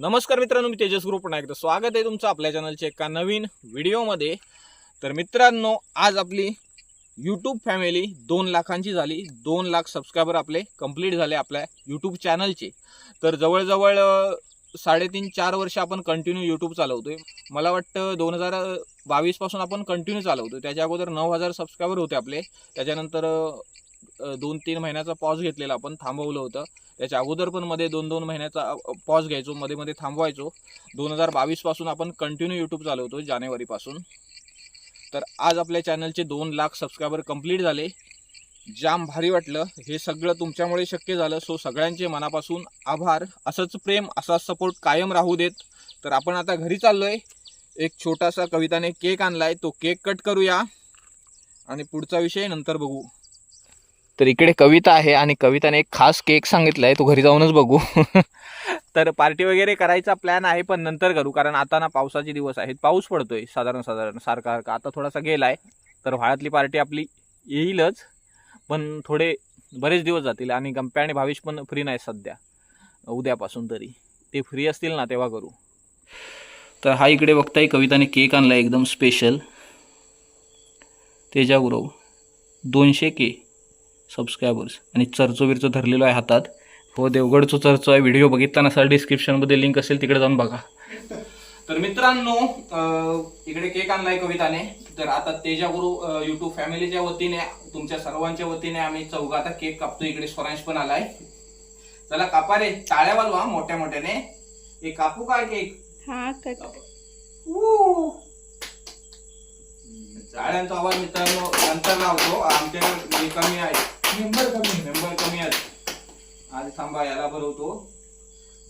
नमस्कार मित्रांनो मी तेजस ग्रुप पुन्हा एकदा स्वागत आहे तुमचं आपल्या चॅनलच्या एका नवीन व्हिडिओमध्ये. तर मित्रांनो आज आपली यूट्यूब फॅमिली दोन लाखांची झाली. दोन लाख सबस्क्रायबर आपले कंप्लीट झाले आपल्या यूट्यूब चॅनलचे तर जवळजवळ साडेतीन चार वर्ष आपण कंटिन्यू यूट्यूब चालवतोय. मला वाटतं दोन हजार बावीसपासून आपण कंटिन्यू चालवतोय. त्याच्या अगोदर नऊ हजार सबस्क्रायबर होते आपले. त्याच्यानंतर दोन तीन महिन्याचा पॉज घेतलेला आपण थांबवलं होतं. त्याच्या अगोदर पण मध्ये दोन दोन महिन्याचा पॉज घ्यायचो मध्ये मध्ये थांबवायचो. दोन हजार बावीसपासून आपण कंटिन्यू यूट्यूब चालवतो जानेवारीपासून तर आज आपल्या चॅनलचे दोन लाख सबस्क्रायबर कंप्लीट झाले. जाम भारी वाटलं. हे सगळं तुमच्यामुळे शक्य झालं. सो सगळ्यांचे मनापासून आभार. असंच प्रेम असा सपोर्ट कायम राहू देत. तर आपण आता घरी चाललोय. एक छोटासा कविताने केक आणलाय. तो केक कट करूया. आणि पुढचा विषय नंतर बघू. तर इकडे कविता आहे आणि कविताने एक खास केक सांगितला आहे तो घरी जाऊनच बघू. तर पार्टी वगैरे करायचा प्लॅन आहे पण नंतर करू कारण आता ना पावसाचे दिवस आहेत. पाऊस पडतोय साधारण साधारण सारखा सारखा. आता थोडासा गेलाय तर व्हाळातली पार्टी आपली येईलच पण थोडे बरेच दिवस जातील आणि गंप्या आणि भावेश पण फ्री नाही सध्या उद्यापासून तरी. ते फ्री असतील ना तेव्हा करू. तर हा इकडे बघताय कविताने केक आणला एकदम स्पेशल तेजाबरोबर दोनशे के सबस्क्रायबर्स आणि चर्चो बिरचो धरलेलो आहे हातात. हो देवगडचो चर्चो आहे. व्हिडिओ बघितला नसाल डिस्क्रिप्शनमध्ये लिंक असेल तिकडे जाऊन बघा. तर मित्रांनो इकडे केक आणलाय कविताने. तर आता तेजागुरु युट्यूब फॅमिलीच्या वतीने तुमच्या सर्वांच्या वतीने आम्ही चौघा आता केक कापतो इकडे स्वरांश पण आलाय. चला कापा रे. टाळ्या वाजवा मोठ्या मोठ्याने. हे कापू काय केक हा कट. टाळ्यांचा आवाज मित्रांनो नंतर लावतो. आमच्याकडे कमी आहे. मेंबर कमी मेंबर कमी आहेत. आज थांबा याला भरवतो.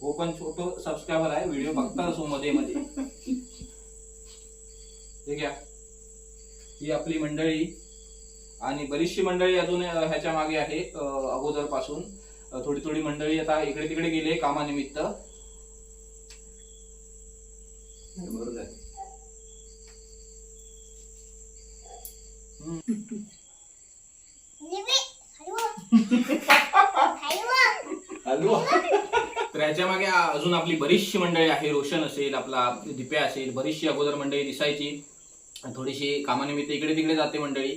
हो पण छोटो सबस्क्रायबर आहे व्हिडिओ बघता असो मध्ये मध्ये ठीक घ्या. ही आपली मंडळी आणि बरीचशी मंडळी अजून ह्याच्या मागे आहे अगोदरपासून थोडी थोडी मंडळी आता इकडे तिकडे गेले कामानिमित्त. बरोबर आहे हॅलो त्याच्यामागे अजून आपली बरीचशी मंडळी आहे. रोशन असेल आपला दिप्या असेल बरीचशी अगोदर मंडळी दिसायची. थोडीशी कामानिमित्त इकडे तिकडे जाते मंडळी.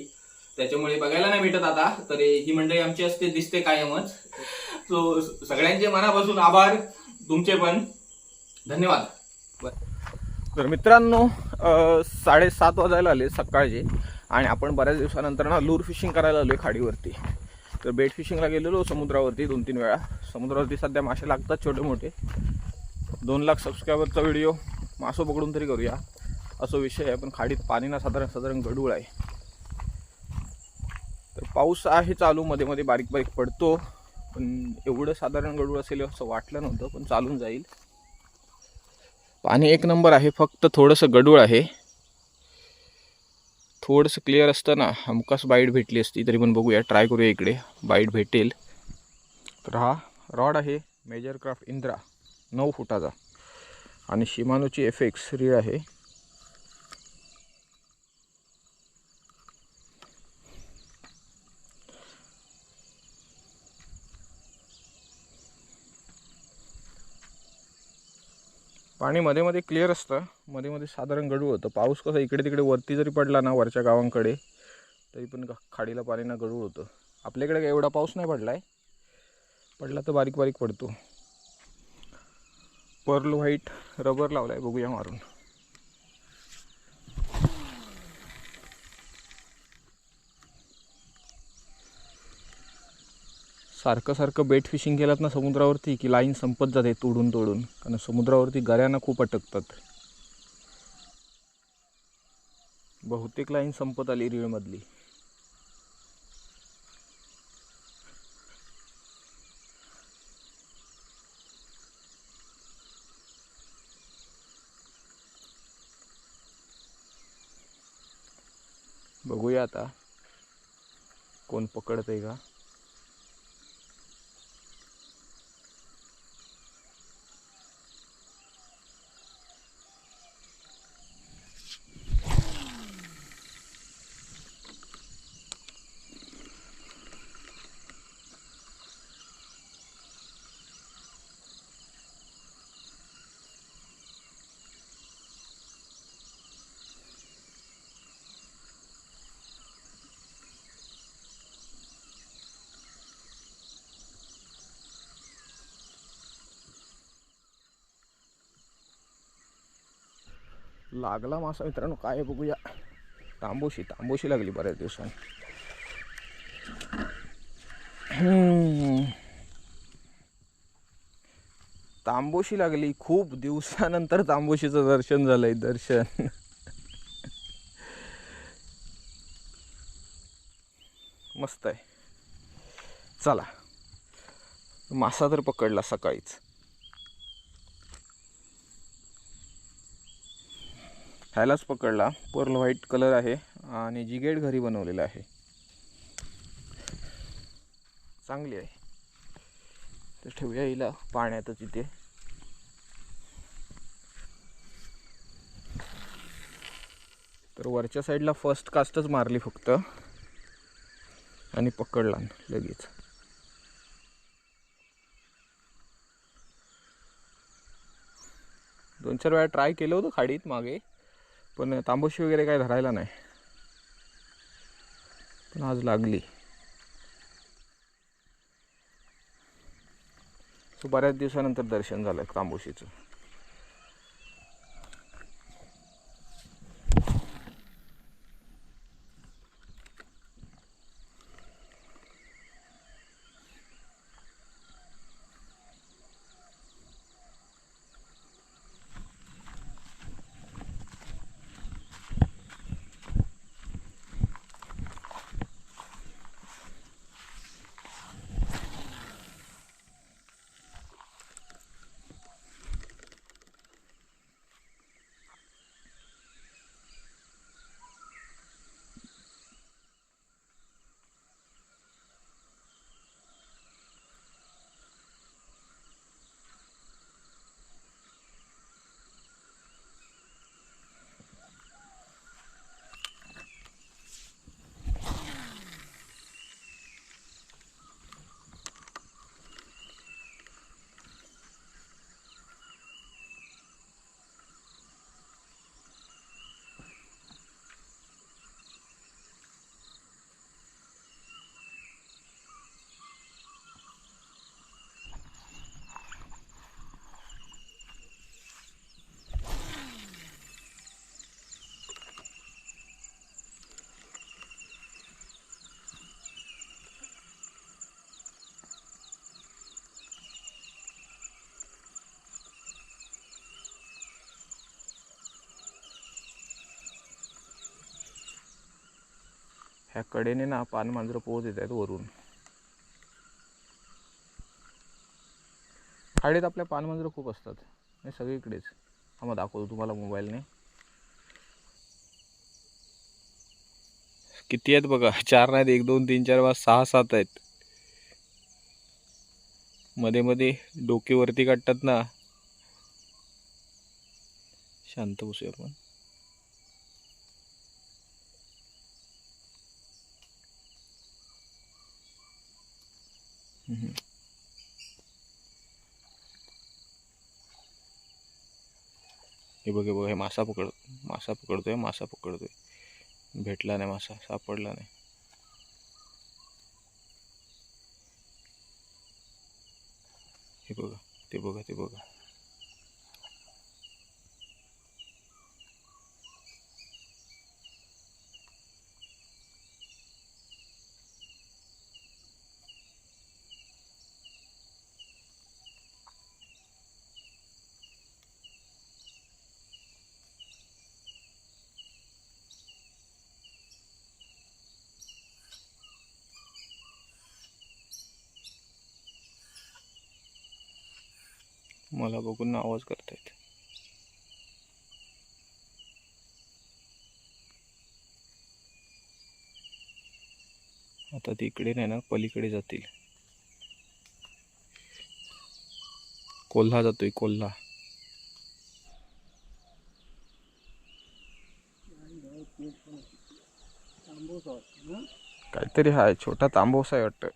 त्याच्यामुळे बघायला नाही भेटत आता तर ही मंडळी आमची असते दिसते कायमच. सो सगळ्यांचे मनापासून आभार तुमचे पण. धन्यवाद. तर मित्रांनो साडेसात वाजायला आले सकाळचे आणि आपण बऱ्याच दिवसानंतर ना लूर फिशिंग करायला आलोय खाडीवरती. तर बेट फिशिंगला गेलेलो समुद्रावरती दोन तीन वेळा. समुद्रावरती सध्या मासे लागतात छोटे मोठे. दोन लाख सबस्क्रायबरचा व्हिडिओ मासो पकडून तरी करूया. असं विषय आहे पण खाडीत पाणी ना साधारण साधारण गडूळ आहे. तर पाऊस आहे चालू मध्ये मध्ये बारीक बारीक पडतो. पण एवढं साधारण गडूळ असेल असं वाटलं नव्हतं पण चालून जाईल. पाणी एक नंबर आहे फक्त थोडंसं गडूळ आहे. थोडंसं क्लिअर असतं ना बाईट भेटली असती तरी पण बघूया ट्राय करूया इकडे. बाईट भेटेल. तर हा रॉड आहे मेजर क्राफ्ट इंद्रा नऊ फुटाचा. आणि शिमानोची एफ एक्स रीड आहे. पाणी मध्ये मध्ये क्लिअर असतं. मध्ये मध्ये साधारण गडूळ होतं. पाऊस कसा इकडे तिकडे वरती जरी पडला ना वरच्या गावांकडे तरी पण खाडीला पाणी ना गडूळ होतं. आपल्याकडे काय एवढा पाऊस नाही पडला आहे पडला तर बारीक बारीक पडतो. पर्ल व्हाईट रबर लावला आहे बघूया मारून. सारखं सारखं बेट फिशिंग केलं ना समुद्रावरती की लाईन संपत जाते तोडून तोडून. कारण समुद्रावरती गऱ्यांना खूप अटकतात. बहुतेक लाईन संपत आली रीळमधली. बघूया आता कोण पकडत आहे का? लागला मासा मित्रांनो. काय बघूया. तांबोशी तांबोशी लागली बऱ्याच दिवसांनी. तांबोशी लागली. खूप दिवसानंतर तांबोशीचं दर्शन झालंय दर्शन. मस्त आहे. चला. मासा तर पकडला सकाळीच. ह्यालाच पकडला. पर्ल व्हाईट कलर आहे आणि जिगेट घरी बनवलेला आहे. चांगली आहे. तर ठेवूया हिला पाण्यातच इथे. तर वरच्या साईडला फर्स्ट कास्टच मारली फक्त. आणि पकडला लगेच. दोन चार वेळा ट्राय केलं होतं खाडीत मागे. पण तांबोशी वगैरे काय धरायला नाही. पण आज लागली. सो बऱ्याच दिवसानंतर दर्शन झालं तांबोशीचं. ह्या कडेने ना पान मांजरं येत आहेत वरून. खाडीत आपल्या पान मांजरं खूप असतात. नाही सगळीकडेच. हा मग दाखवतो तुम्हाला मोबाईलने. किती आहेत बघा? चार नाहीत एक दोन तीन चार पाच सहा सात आहेत. मध्ये मध्ये डोके वरती काढतात ना. शांत बसूया आपण. हे बघ हे बघ हे मासा पकड मासा पकडतोय मासा पकडतोय. भेटला नाही मासा सापडला नाही. हे बघा ते बघा ते बघा. मला बघून आवाज करतायत आता ते इकडे नाही ना पलीकडे जातील. कोल्हा जातोय कोल्हा. काहीतरी हाय छोटा तांबोसा आहे वाटतं.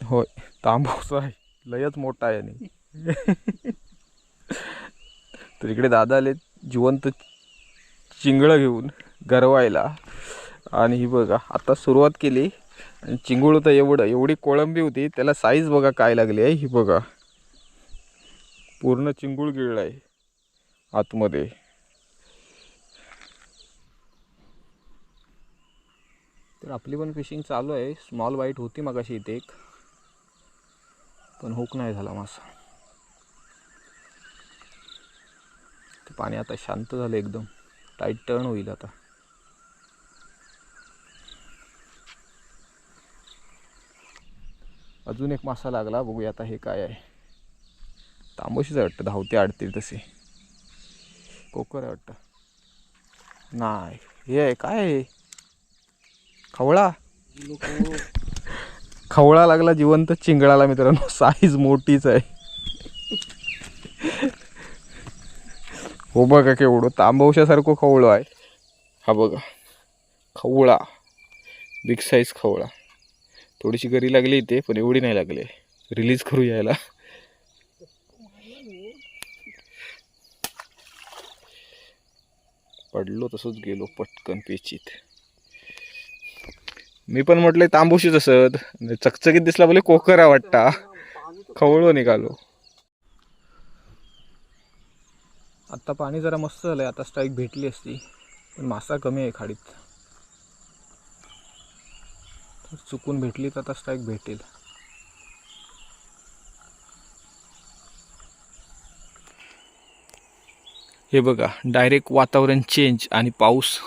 होय तांबोसा आहे. लयच मोठा आहे आणि. तर इकडे दादा आले जिवंत चिंगळं घेऊन गरवायला. आणि ही बघा आता सुरुवात केली. आणि चिंगूळ तर एवढं एवढी कोळंबी होती त्याला साईज बघा काय लागली आहे. ही बघा. पूर्ण चिंगूळ गिळलं आहे आतमध्ये. तर आपली पण फिशिंग चालू आहे. स्मॉल वाईट होती मगाशी इथे एक. पण हुक नाही झाला मासा. ते पाणी आता शांत झालं एकदम. टाईट टर्न होईल आता. अजून एक मासा लागला बघूया आता हे काय आहे. तांबोशीच वाटतं धावते आडतील तसे. कोकर आहे वाटतं. नाही हे आहे काय आहे? खवळा? खवळा लागला जिवंत चिंगळाला मित्रांनो. साईज मोठीच आहे. हो बघा केवढं तांबवशासारखं खवळं आहे. हा बघा. खवळा. बिग साईज खवळा. थोडीशी गरी लागली इथे पण एवढी नाही लागली. रिलीज करू यायला. पडलो तसंच गेलो पटकन पेचीत. मी पण म्हटलंय तांबूशीच असत चकचकीत दिसला बोले कोकरा वाटता. खवळो निघालो. आता पाणी जरा मस्त झालंय. आता स्ट्राईक भेटली असती. पण मासा कमी आहे खाडीत. तर चुकून भेटली तर आता स्ट्राईक भेटेल. हे बघा डायरेक्ट वातावरण चेंज आणि पाऊस.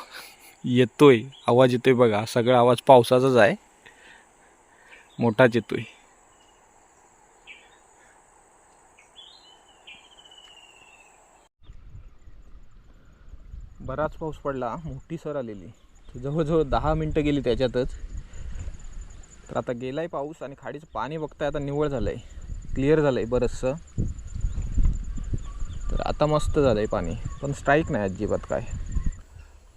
येतोय आवाज येतोय बघा. सगळा आवाज पावसाचाच आहे. मोठाच येतोय. बराच पाऊस पडला. मोठी सर आलेली. जवळजवळ दहा मिनटं गेली त्याच्यातच. तर आता गेलाय पाऊस आणि खाडीचं पाणी बघताय आता निवळ झालंय. क्लिअर झालंय बरंचसं. तर आता मस्त झालंय पाणी. पण स्ट्राईक नाही अजिबात काय.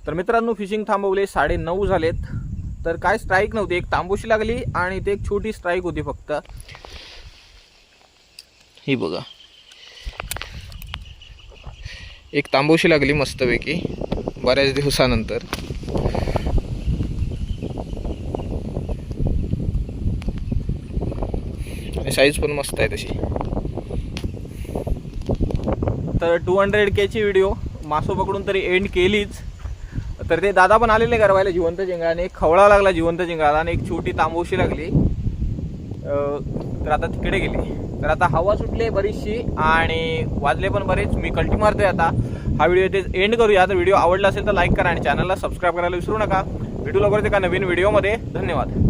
तर मित्रांनो फिशिंग थांबवले साडे नऊ झालेत. तर काय स्ट्राईक नव्हती एक तांबूशी लागली आणि ते एक छोटी स्ट्राईक होती फक्त. ही बघा. एक तांबूशी लागली मस्तपैकी बऱ्याच दिवसानंतर. साईज पण मस्त आहे तशी. तर टू हंड्रेड केची व्हिडिओ मासो पकडून तरी एंड केलीच. तर ते दादा पण आलेले गरवायला जिवंत चिंगळाने एक खवळा लागला जिवंत चिंगळाला आणि एक छोटी तांबोशी लागली. तर आता तिकडे गेली. तर आता हवा सुटली आहे बरीचशी आणि वाजले पण बरेच. मी कल्टी मारतोय आता. हा व्हिडिओ इथे एंड करूया. तर व्हिडिओ आवडला असेल तर लाईक करा आणि चॅनलला सबस्क्राईब करायला विसरू नका. भेटू लवकरच एका नवीन व्हिडिओमध्ये धन्यवाद.